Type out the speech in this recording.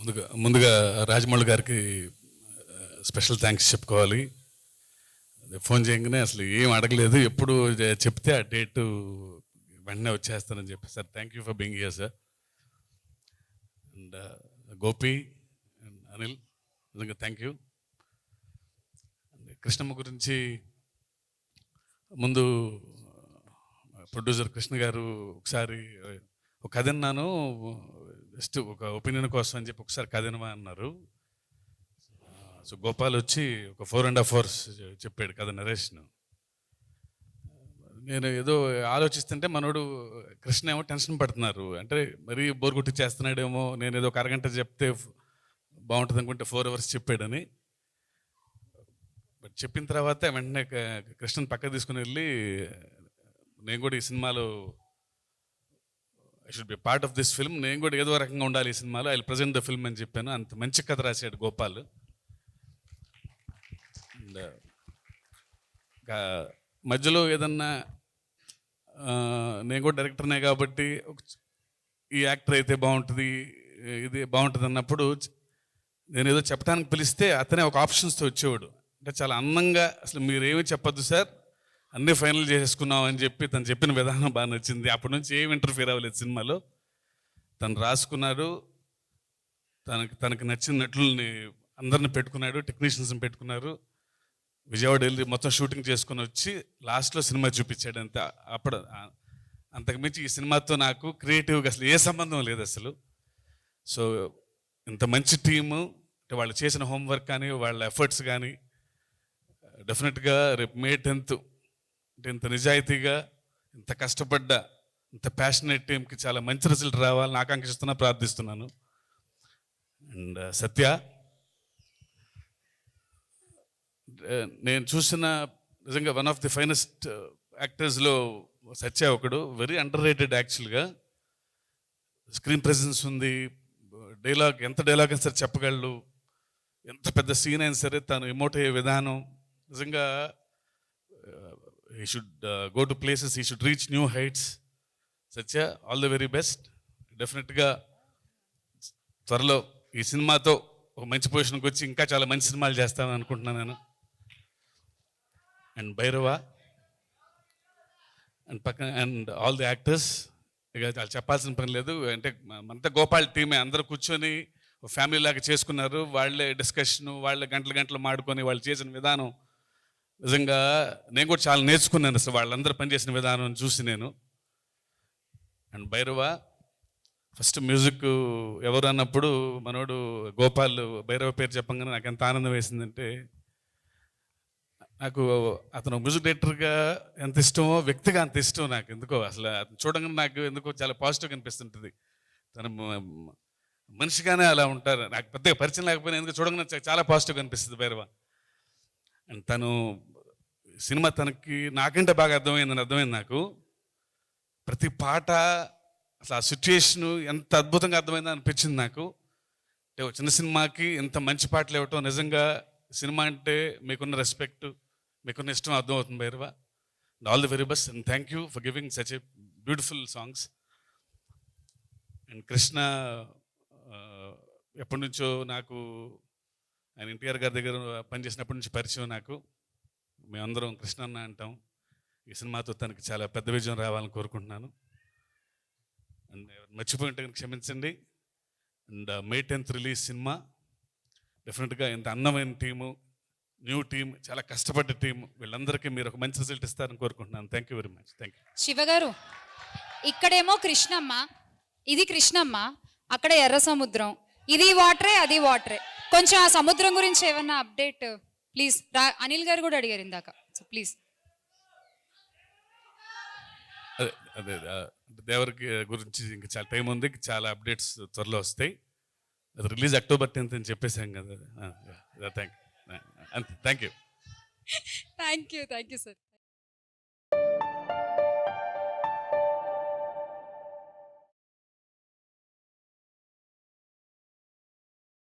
ముందుగా ముందుగా రాజమౌళి గారికి స్పెషల్ థ్యాంక్స్ చెప్పుకోవాలి. ఫోన్ చేయగానే అసలు ఏం అడగలేదు. ఎప్పుడు చెప్తే ఆ డేట్ వెంటనే వచ్చేస్తానని చెప్పి sir thank you for being here sir and Gopi and Anil నిజంగా థ్యాంక్ యూ కృష్ణమ్మ గురించి ముందు ప్రొడ్యూసర్ కృష్ణ గారు ఒకసారి ఒక కథ విన్నాను. జస్ట్ ఒక ఒపీనియన్ కోసం అని చెప్పి ఒకసారి కథ అన్నారు. సో గోపాల్ వచ్చి ఒక ఫోర్ అండ్ హాఫ్ అవర్స్ చెప్పాడు కథ నరేష్ నేను ఏదో ఆలోచిస్తుంటే మనోడు కృష్ణ ఏమో టెన్షన్ పడుతున్నారు. అంటే మరీ బోర్ కొట్టి చేస్తున్నాడేమో నేను ఏదో ఒక అరగంట చెప్తే బాగుంటుంది అనుకుంటే ఫోర్ అవర్స్ చెప్పాడని. బట్ చెప్పిన తర్వాత వెంటనే క- కృష్ణన్ పక్క తీసుకుని వెళ్ళి నేను కూడా ఈ సినిమాలో I should be part of this film నేను కూడా ఏదో రకంగా ఉండాలి ఈ సినిమాలో. ఐ ప్రజెంట్ ద ఫిల్మ్ అని చెప్పాను. అంత మంచి కథ రాశాడు గోపాల్. ఇంకా uh, మధ్యలో ఏదన్నా నేను కూడా డైరెక్టర్నే కాబట్టి ఈ యాక్టర్ అయితే బాగుంటుంది ఇది బాగుంటుంది అన్నప్పుడు నేను ఏదో చెప్పడానికి పిలిస్తే అతనే ఒక ఆప్షన్స్తో వచ్చేవాడు. అంటే చాలా అందంగా అసలు మీరేమీ చెప్పొద్దు సార్. అన్నీ ఫైనల్ చేసేసుకున్నాం అని చెప్పి తను చెప్పిన విధానం బాగా నచ్చింది. అప్పటి నుంచి ఏం ఇంటర్ఫీర్ అవ్వలేదు సినిమాలో. తను రాసుకున్నాడు. తనకి తనకు నచ్చిన నటుల్ని అందరిని పెట్టుకున్నాడు టెక్నీషియన్స్ని పెట్టుకున్నారు. విజయవాడ వెళ్ళి మొత్తం షూటింగ్ చేసుకుని వచ్చి లాస్ట్లో సినిమా చూపించాడు అంతే. అప్పుడు అంతకుమించి ఈ సినిమాతో నాకు క్రియేటివ్గా అసలు ఏ సంబంధం లేదు అసలు. సో ఇంత మంచి టీము అంటే వాళ్ళు చేసిన హోంవర్క్ కానీ వాళ్ళ ఎఫర్ట్స్ కానీ డెఫినెట్గా రేపు మే టెన్త్ అంటే ఇంత నిజాయితీగా ఇంత కష్టపడ్డ ఇంత ప్యాషనేట్ టీంకి చాలా మంచి రిజల్ట్ రావాలని ఆకాంక్షిస్తున్నా ప్రార్థిస్తున్నాను. అండ్ uh, సత్య uh, నేను చూసిన నిజంగా వన్ ఆఫ్ ది ఫైనెస్ట్ యాక్టర్స్లో సత్య ఒకడు. వెరీ అండర్ రేటెడ్ యాక్చువల్గా స్క్రీన్ ప్రెజెన్స్ ఉంది. డైలాగ్ ఎంత డైలాగ్ అయినా సరే చెప్పగలడు. ఎంత పెద్ద సీన్ అయినా సరే తను ఎమోట్ అయ్యే విధానం. నిజంగా he should go to places he should reach new heights Satya all the very best డెఫినెట్గా త్వరలో ఈ సినిమాతో ఒక మంచి పొజిషన్కి వచ్చి ఇంకా చాలా మంచి సినిమాలు చేస్తాను అనుకుంటున్నాను నేను. అండ్ భైరవ అండ్ పక్కన అండ్ ఆల్ ది యాక్టర్స్ ఇక చాలా చెప్పాల్సిన పని లేదు. అంటే మనంతా గోపాల్ టీమే అందరూ కూర్చొని ఫ్యామిలీ లాగా చేసుకున్నారు. వాళ్ళే డిస్కషన్ వాళ్ళే గంటలు గంటలు మాడుకొని వాళ్ళు చేసిన విధానం నిజంగా నేను కూడా చాలా నేర్చుకున్నాను అసలు వాళ్ళందరూ పనిచేసిన విధానం చూసి నేను. అండ్ భైరవ ఫస్ట్ మ్యూజిక్ ఎవరు అన్నప్పుడు మనోడు గోపాల్ భైరవ పేరు చెప్పంగానే నాకు ఎంత ఆనందం వేసిందంటే నాకు అతను మ్యూజిక్ డైరెక్టర్గా ఎంత ఇష్టమో వ్యక్తిగా అంత ఇష్టం నాకు ఎందుకో. అసలు అతను చూడంగానే నాకు ఎందుకో చాలా పాజిటివ్గా అనిపిస్తుంటుంది. తన మనిషిగానే అలా ఉంటారు. నాకు పెద్దగా పరిచయం లేకపోయినా ఎందుకు చూడంగానే చాలా పాజిటివ్గా అనిపిస్తుంది భైరవ. అండ్ తను సినిమా తనకి నాకంటే బాగా అర్థమైందని అర్థమైంది నాకు. ప్రతి పాట అసలు ఆ సిచ్యుయేషను ఎంత అద్భుతంగా అర్థమైందో అనిపించింది నాకు. అంటే ఒక చిన్న సినిమాకి ఇంత మంచి పాటలు ఇవ్వటం నిజంగా సినిమా అంటే మీకున్న రెస్పెక్ట్ మీకున్న ఇష్టం అర్థమవుతుంది Bhairava. All the very best and thank you for giving such a beautiful songs and Krishna ఎప్పటి నుంచో నాకు ఆయన ఎన్టీఆర్ గారి దగ్గర పనిచేసినప్పటి నుంచి పరిచయం నాకు. మేమందరం కృష్ణన్న అంటాం. ఈ సినిమాతో తనకి చాలా పెద్ద విజయం రావాలని కోరుకుంటున్నాను. అండ్ మర్చిపోయింటే కనుక క్షమించండి. అండ్ మే టెన్త్ రిలీజ్ సినిమా. డెఫినెట్గా ఇంత అందమైన టీము న్యూ టీం చాలా కష్టపడ్డ టీం. వీళ్ళందరికీ మీరు ఒక మంచి రిజల్ట్ ఇస్తారని కోరుకుంటున్నాను. Thank you very much thank you శివగారు ఇక్కడేమో కృష్ణమ్మ ఇది కృష్ణమ్మ అక్కడ ఎర్ర సముద్రం. ఇది వాటరే అది వాటరే. కొంచెం ఆ సముద్రం గురించి ఏమన్నా అప్డేట్? ప్లీజ్ అనిల్ గారు కూడా అడిగారు ఇందాక. So please. అదే అదే దేవరికి గురించి ఇంకా చాలా టైం ఉంది చాలా అప్డేట్స్ త్వరలో వస్తాయి. అది రిలీజ్ అక్టోబర్ టెన్త్ అని చెప్పేసాం కదా thank you thank you. Thank you. Thank you sir